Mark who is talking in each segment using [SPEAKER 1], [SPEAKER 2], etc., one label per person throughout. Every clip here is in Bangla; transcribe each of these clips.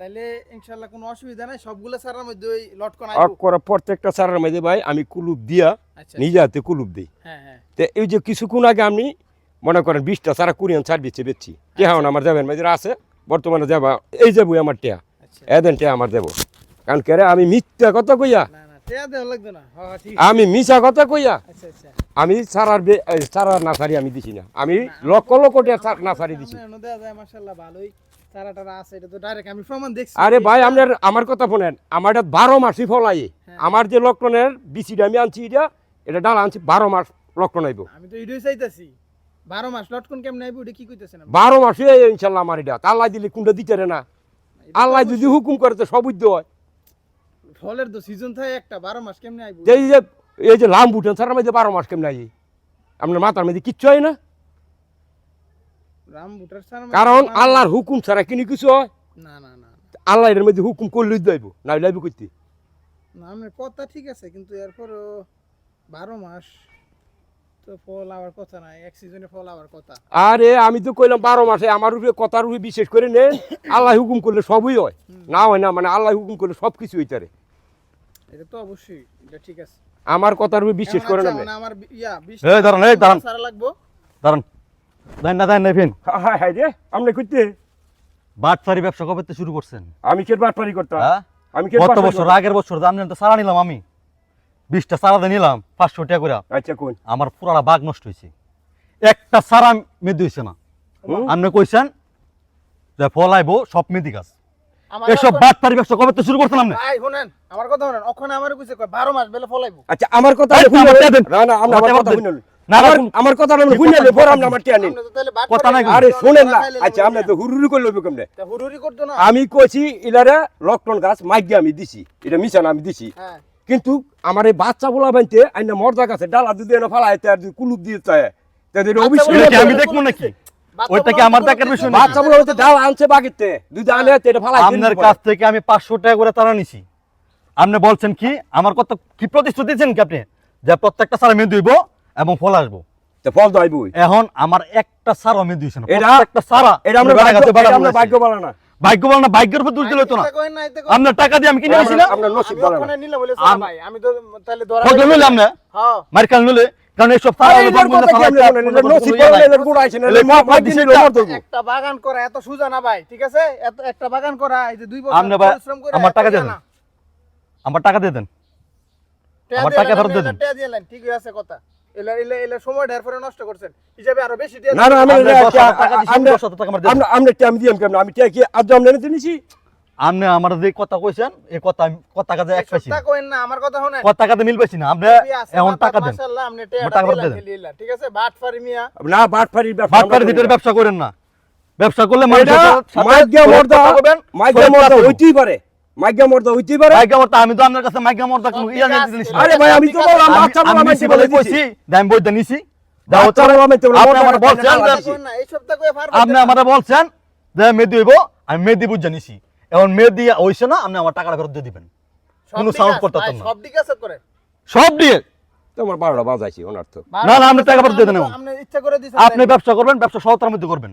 [SPEAKER 1] ইনশাআল্লাহ কোনো অসুবিধা নাই সবগুলো মধ্যে ওই লটকন
[SPEAKER 2] আইব প্রত্যেকটা মধ্যে ভাই আমি কুলুপ দিয়া আচ্ছা। নিজে হাতে কুলুপ হ্যাঁ হ্যাঁ এই যে কিছুক্ষণ আগে আমি মনে করেন বিশটা সারা বেচছি কে আচ্ছা। হন আমার মাঝে আছে বর্তমানে এই আমার টিয়া আচ্ছা। এদেন টিয়া আমার দেবো কারণ কেরে আমি মিথ্যা কথা কইয়া হ্যাঁ, হ্যাঁ, আমি মিছা কথা কইয়া আমি সারার সারার নাসারি আমি দিছি না আমি লক্ষ লক্ষ টিয়া নাসারি দিছি ভালোই আরে ভাই আপনার আমার কথা শোনেন আমার এটা বারো মাসই ফলাই হ্যাঁ। আমার যে লক্ষণের বিচিটা আমি আনছি এটা এটা ডাল আনছি বারো মাস লক্ষণ আইব
[SPEAKER 1] আমি তো এটাই চাইতাছি বারো মাস লটকন কেমন আইব এটা কি কইতেছেন
[SPEAKER 2] বারো মাসে ইনশাল্লাহ আমার এটা আল্লাহ দিলে কোনটা দিতে না আল্লাহ যদি হুকুম করে তো সবুদ্ধ হয়
[SPEAKER 1] ফলের তো সিজন থাকে একটা বারো মাস কেমনে আইব
[SPEAKER 2] এই যে এই যে লাম লাম্বুটান সারা মধ্যে বারো মাস কেমনে আই আপনার মাথার মধ্যে কিচ্ছু হয় না কারণ আল্লাহর হুকুম ছাড়া কিনি কিছু হয় না না না আল্লাহ এর মধ্যে হুকুম করলে যাইব না লাইব করতে
[SPEAKER 1] না আমার কথা ঠিক আছে কিন্তু এরপরও বারো মাস তো ফল কথা নাই এক সিজনে কথা
[SPEAKER 2] আরে আমি তো কইলাম বারো মাসে আমার উপরে কথার রূপে বিশেষ করে নে আল্লাহ হুকুম করলে সবই হয় না হয় না মানে আল্লাহ হুকুম করলে সব কিছু হইতারে
[SPEAKER 1] এটা তো অবশ্যই ঠিক আছে
[SPEAKER 2] আমার কথার রূপে বিশ্বাস করে না আচ্ছা, মানে আমার ইয়া বিশ হ্যাঁ দাঁড়ান দাঁড়ান লাগবো দাঁড়ান আমার পুরাটা বাঘ নষ্ট হয়েছে একটা সারা মেদি হয়েছে না আপনি কইছেন যে ফলাইবো সব মেদি গাছ এসব বাদ পারি ব্যবসা কবে তো শুরু করছেন আপনি
[SPEAKER 1] আমার কথা শুনেন ওখানে আমারে কইছে 12 মাস বেলে ফলাইবো
[SPEAKER 2] আচ্ছা আমার কথা আমার আচ্ছা, আমি কইছি গাছ মাইক দিয়ে আমি দিছি এটা মিশন আমি দিছি হ্যাঁ। কিন্তু আমার এই বাচ্চা বলা বানতে আইনা মর্দা গাছে ডালা দুধ ফালাই কুলুপ দিয়ে চায় আমি নাকি ওইটাকে আমার দেখার বিষয় না বাচ্চা বলা ডাল আনছে বাকিতে এটা ফালাই আপনার কাছ থেকে আমি 500 টাকা করে তারা নিছি আপনি বলছেন কি আমার কত কি প্রতিশ্রুতি দিয়েছেন কি আপনি যে প্রত্যেকটা সারা মেয়ে দিব এবং ফল আসবো ফল তো আইবই এখন আমার একটা সার আমি দিয়েছেন একটা ভাগ্য বল না ভাগ্যের উপর তো না টাকা আমি কিনে আসি না নসিব
[SPEAKER 1] না নিলে বলে স্যার ভাই আমি তো তাহলে
[SPEAKER 2] হ্যাঁ। নিলে আমরা হ্যাঁ নিলে কারণ সারা নসিব গুড়
[SPEAKER 1] না একটা বাগান করা এত সুজা না ভাই ঠিক আছে একটা বাগান করা এই যে
[SPEAKER 2] দুই বছর আমার টাকা দেন আমার টাকা দিয়ে দেন আমার টাকা দেন
[SPEAKER 1] ঠিক আছে কথা কথা কাজে
[SPEAKER 2] না আমার কথা কথা কাজে মিল না টাকা ব্যবসা করেন না ব্যবসা করলে মাইকে মর্দা গিয়া হইতেই পারে আপনি বলছেন যে আমি জানিছি এখন না আপনি আমার টাকাটা ফেরত দিয়ে দিবেন সাউন্ড করতে না সব দিয়ে আপনি টাকা ফেরত আপনি ব্যবসা করবেন ব্যবসা সততার মধ্যে করবেন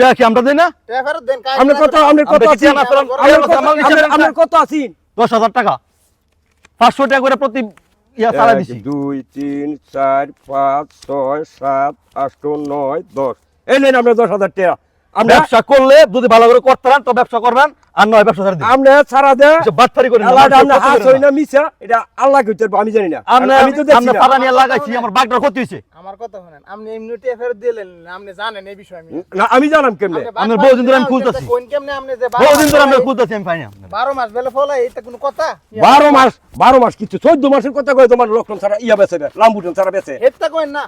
[SPEAKER 2] টাকা আমরা দেই না আপনার কত আপনার কত আছেন আপনার কত আছেন দশ হাজার টাকা পাঁচশো টাকা করে প্রতি দুই তিন চার পাঁচ ছয় সাত আট নয় দশ এই নেন আপনার দশ হাজার টাকা ব্যবসা করলে যদি ভালো করে করতে তো ব্যবসা করবেন আর নয় ব্যবসা ছাড়া আমরা ছাড়া দেয় আল্লাহ আমি জানি না আমি তো নিয়ে লাগাইছি আমার ক্ষতি
[SPEAKER 1] আপনি এই বিষয়ে
[SPEAKER 2] আমি কেমনে আপনি
[SPEAKER 1] মাস বেলে এটা কোনো কথা
[SPEAKER 2] মাস মাস কিছু চোদ্দ মাসের কথা কই তোমার লক্ষণ ছাড়া ইয়া বেচে লাম্বুটন ছাড়া
[SPEAKER 1] না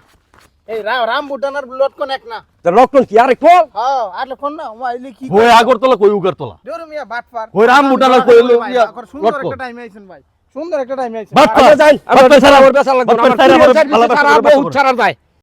[SPEAKER 1] এই রাম বুটানার লটকন এক না
[SPEAKER 2] তে লটকন কি আরে কল
[SPEAKER 1] হ্যাঁ আর লটকন না ওমা এলি কি
[SPEAKER 2] ওই আগরতলা কই উগরতলা
[SPEAKER 1] দেউর মিয়া বাটপার
[SPEAKER 2] ওই রাম বুটানার কই মিয়া
[SPEAKER 1] সুন্দর একটা টাইম আইছেন ভাই সুন্দর একটা টাইম আইছেন
[SPEAKER 2] বাটপার যাই